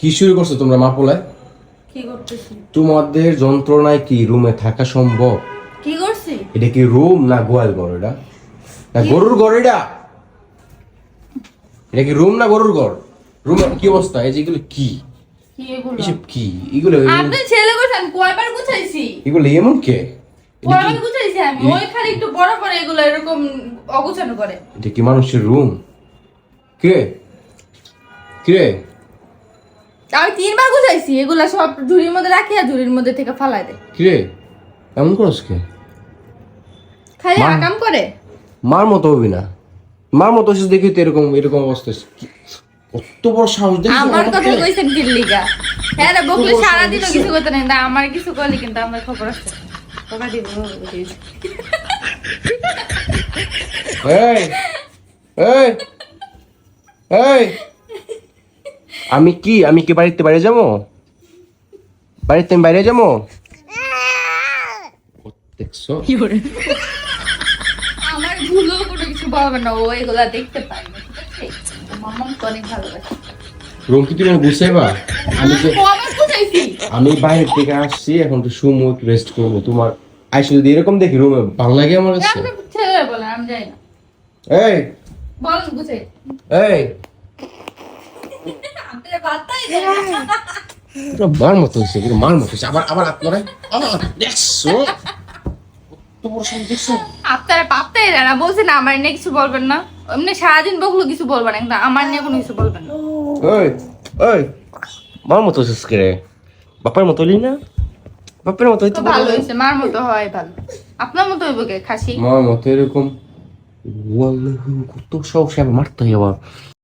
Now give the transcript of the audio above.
কি শুরু করছ তোমরা মাপলায় কি করতেছি? তোমাদের যন্ত্রণায় কি রুমে থাকা সম্ভব? কি করছি? এটা কি রুম না গোয়াল ঘর এটা? না গরুর ঘর এটা? এটা কি রুম না গরুর ঘর? রুমের কি অবস্থা? এই যেগুলো কি? কি এসব কি? এগুলো আপনি ছেলে গোছান কয়বার গুছাইছি? এগুলো এমন কে? কয়বার গুছাইছি আমি? ওই একটু বড় বড় এগুলো এরকম অগোছানো করে। এটা কি মানুষের রুম? কে? কে? আমি তিনবার গুছাইছি এগুলা সব ঝুড়ির মধ্যে রাখি আর ঝুড়ির মধ্যে থেকে ফালাই দেয় কে এমন করস কে? খালি মা- আকাম করে। মার মতো হবি না। মার মতো হচ্ছে দেখি তো এরকম এরকম অবস্থা কি- কত বড় সাহস দেখি আমার কথা কইছেন কিল্লিগা হ্যাঁ রে বকলে সারাদিনও কিছু করতে নেই। না আমার কিছু করলে কিন্তু আমার খবর আছে। খবর দিব। এই এই এই। আমি কি? আমি কি বাড়িতে বাইরে যাব? বাড়িতে আমি বাইরে যাব? দেখছ আমার ভুলও কোনো কিছু পাবে না ও এগুলা দেখতে পায় না ঠিক আছে? মাম্মাম তো অনেক ভালোবাসে। রুম কি গুছাইবা? আমি যে কবে আমি বাইরে থেকে আসছি এখন তো সুমো রেস্ট করব। তোমার আইসে যদি এরকম দেখি রুমে ভালো লাগে আমার কাছে? ছেলে আমি না। এই! বুঝাই এই আপনি বার্তাই দেন না। পুরো মার মতো হয়েছে মার মতো হয়েছে। আবার আবার আপনারা আবার দেখছ? আপনারা না। বলছেন আমার নিয়ে কিছু বলবেন না। এমনি সারাদিন বকলো কিছু বলবেন না কিন্তু আমার নিয়ে কোনো কিছু বলবেন না। ওই ওই মার মতো হয়েছিস কে রে? বাপার মতো হলি না? বাপের মতো হইতে ভালো হয়েছে মার মতো হয় ভালো। আপনার মতো হইব কে খাসি? মার মতো এরকম। কত সাহস আবার মারতে হয় আবার